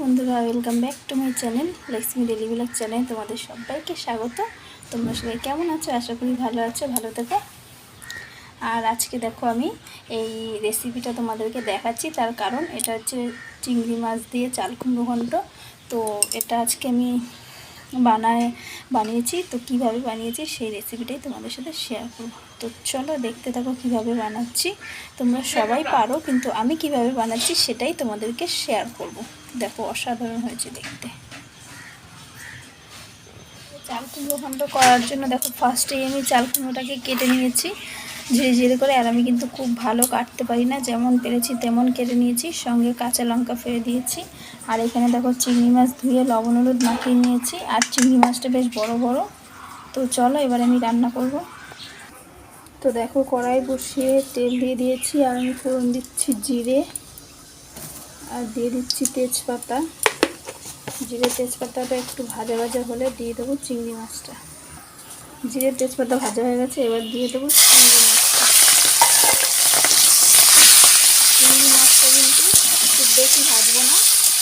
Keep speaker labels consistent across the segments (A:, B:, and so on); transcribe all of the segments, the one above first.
A: বন্ধুরা welcome back to my channel Lakshmi daily blog channel তোমাদের সবাইকে স্বাগত। তোমরা সবাই কেমন আছো? আশা করি ভালো আছো ভালো থেকো। আর আজকে দেখো আমি এই রেসিপিটা তোমাদেরকে দেখাচ্ছি। তার কারণ এটা হচ্ছে চিংড়ি মাছ দিয়ে চাল কুমড়ো ঘন্ট। তো এটা আজকে আমি বানায় বানিয়েছি। তো কীভাবে বানিয়েছি সেই রেসিপিটাই তোমাদের সাথে শেয়ার করব। তো চলো দেখতে থাকো কীভাবে বানাচ্ছি। তোমরা সবাই পারো কিন্তু আমি কীভাবে বানাচ্ছি সেটাই তোমাদেরকে শেয়ার করব। দেখো, অসাধারণ হয়েছে দেখতে। চাল কুমড়ো ঘন্ট করার জন্য দেখো ফার্স্টেই আমি চাল কুমড়োটাকে কেটে নিয়েছি। ধীরে ধীরে করে, আর আমি কিন্তু খুব ভালো কাটতে পারি না, যেমন পেরেছি তেমন কেটে নিয়েছি। সঙ্গে কাঁচা লঙ্কা ফেলে দিয়েছি। আর এখানে দেখো, চিংড়ি মাছ ধুয়ে লবণ হলুদ মাখিয়ে নিয়েছি। আর চিংড়ি মাছটা বেশ বড় বড়। তো চলো, এবার আমি রান্না করব। তো দেখো, কড়াই বসিয়ে তেল দিয়ে দিয়েছি, আর আমি ফোড়ন দিচ্ছি জিরে। আর দিয়ে দিচ্ছি তেজপাতা। জিরে তেজপাতাটা একটু ভাজা ভাজা হলে দিয়ে দেবো চিংড়ি মাছটা। জিরে তেজপাতা ভাজা হয়ে গেছে, এবার দিয়ে দেবো চিংড়ি মাছটা। চিংড়ি মাছটা কিন্তু খুব বেশি ভাজবো না,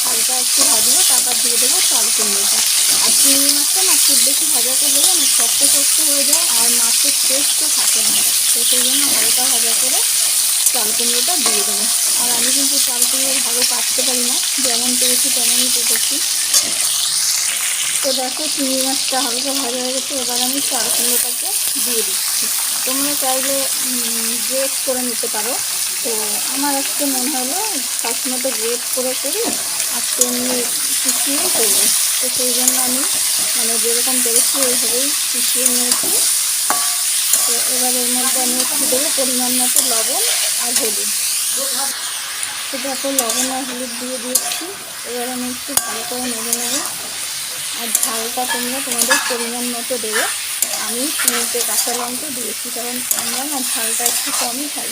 A: হালকা একটু ভাজবো, তারপর দিয়ে দেবো চাল কুমড়োটা। আর চিংড়ি মাছটা না খুব বেশি ভাজা করলে না শক্ত শক্ত হয়ে যায় আর মাছের টেস্টও থাকে না। তো সেই জন্য হালকা ভাজা করে চাল কুমড়োটা দিয়ে দেবো। আর আমি কিন্তু চাল কুমড়ো ভালো কাটতে পারি না, যেমন পেরেছি তেমনই কেটেছি। তো দেখো চিংড়ি মাছটা হালকা ভাজা হয়ে গেছে, এবার আমি চাল কুমড়োটাকে দিয়ে দিচ্ছি। তোমরা চাইলে গ্রেট করে নিতে পারো। তো আমার আজকে মনে হলো সবসময় তো গ্রেট করে করি আজকে আমি পিছিয়ে করব তো সেই জন্য আমি মানে যেরকম পেরেছি, ওইভাবেই পিছিয়ে নিয়েছি। তো এবার এর মধ্যে আমি দেবো পরিমাণ মতো লবণ আর হলুদ। তো দেখো লবণ আর হলুদ দিয়ে দিয়েছি। এবার আমি একটু ভালো করে নেড়ে নেব। আর ঝালটা তোমরা তোমাদের পরিমাণ মতো দেবে। আমি তিনটে কাঁচা লঙ্কা দিয়েছি, কারণ আমরা না ঝালটা একটু কমই খাই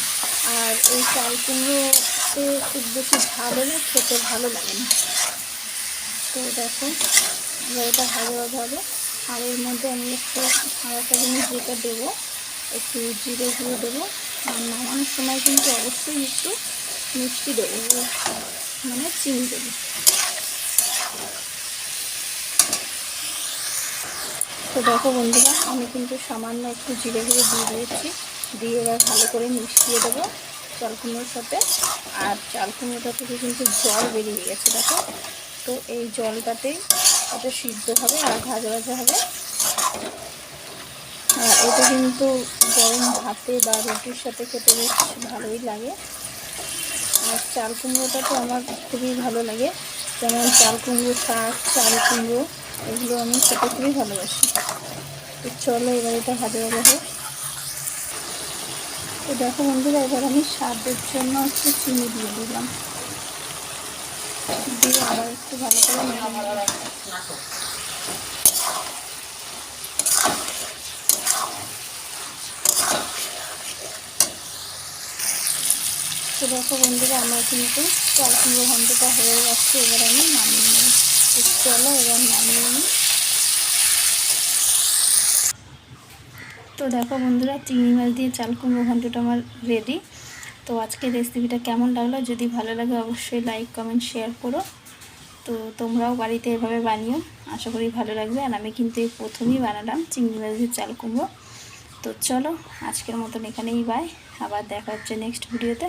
A: আর এই চাল কুমড়োতে খুব বেশি ঝাল হলে খেতে ভালো লাগে না। তো দেখো, এবার এটা ভালো হবে। আর এর মধ্যে আমি একটু আর একটা জিনিস যেটা দেবো একটু জিরে গুঁড়ো দেবো। আর নামানোর সময় কিন্তু অবশ্যই একটু মিষ্টি দেবো মানে চিনি দেবো। তো দেখো বন্ধুরা, আমি কিন্তু সামান্য একটু জিরে গুঁড়ো দিয়ে দিয়েছি। দিয়ে এবার ভালো করে মিশিয়ে দেবো চাল কুমড়োর সাথে। আর চাল কুমড়োটা থেকে কিন্তু জল বেরিয়ে গেছে, দেখো। তো এই জলটাতেই এটা সিদ্ধ হবে আর ভাজা ভাজা হবে। এটা কিন্তু গরম ভাতে বা রুটির সাথে খেতে বেশ ভালোই লাগে। আর চাল কুমড়োটা তো আমার খুবই ভালো লাগে। যেমন চাল কুমড়ো, শাক, চাল কুমড়ো, এগুলো আমি খেতে খুবই ভালোবাসি। তো চলো এবার এটা ভাজা ভাজা তো দেখো বন্ধুরা, এবার আমি স্বাদের জন্য একটু চিনি দিয়ে দিলাম। দিয়ে আবার একটু ভালো করে নেড়ে তো দেখো বন্ধুরা, আমার কিন্তু চাল কুমড়ো ঘন্টটা হয়ে যাচ্ছে এবার আমি নামিয়ে নিই চলো এবার নামিয়ে নিই। তো দেখো বন্ধুরা, চিংড়ি মাছ দিয়ে চাল কুমড়ো ঘন্টটা আমার রেডি তো আজকের রেসিপিটা কেমন লাগল? যদি ভালো লাগে অবশ্যই লাইক কমেন্ট শেয়ার করো। তো তোমরাও বাড়িতে এভাবে বানিও। আশা করি ভালো লাগবে। আর আমি কিন্তু এই প্রথমেই বানালাম চিংড়ি মাছ দিয়ে চাল কুমড়ো। তো চলো আজকের মতন এখানেই বাই আবার দেখা হচ্ছে নেক্সট ভিডিওতে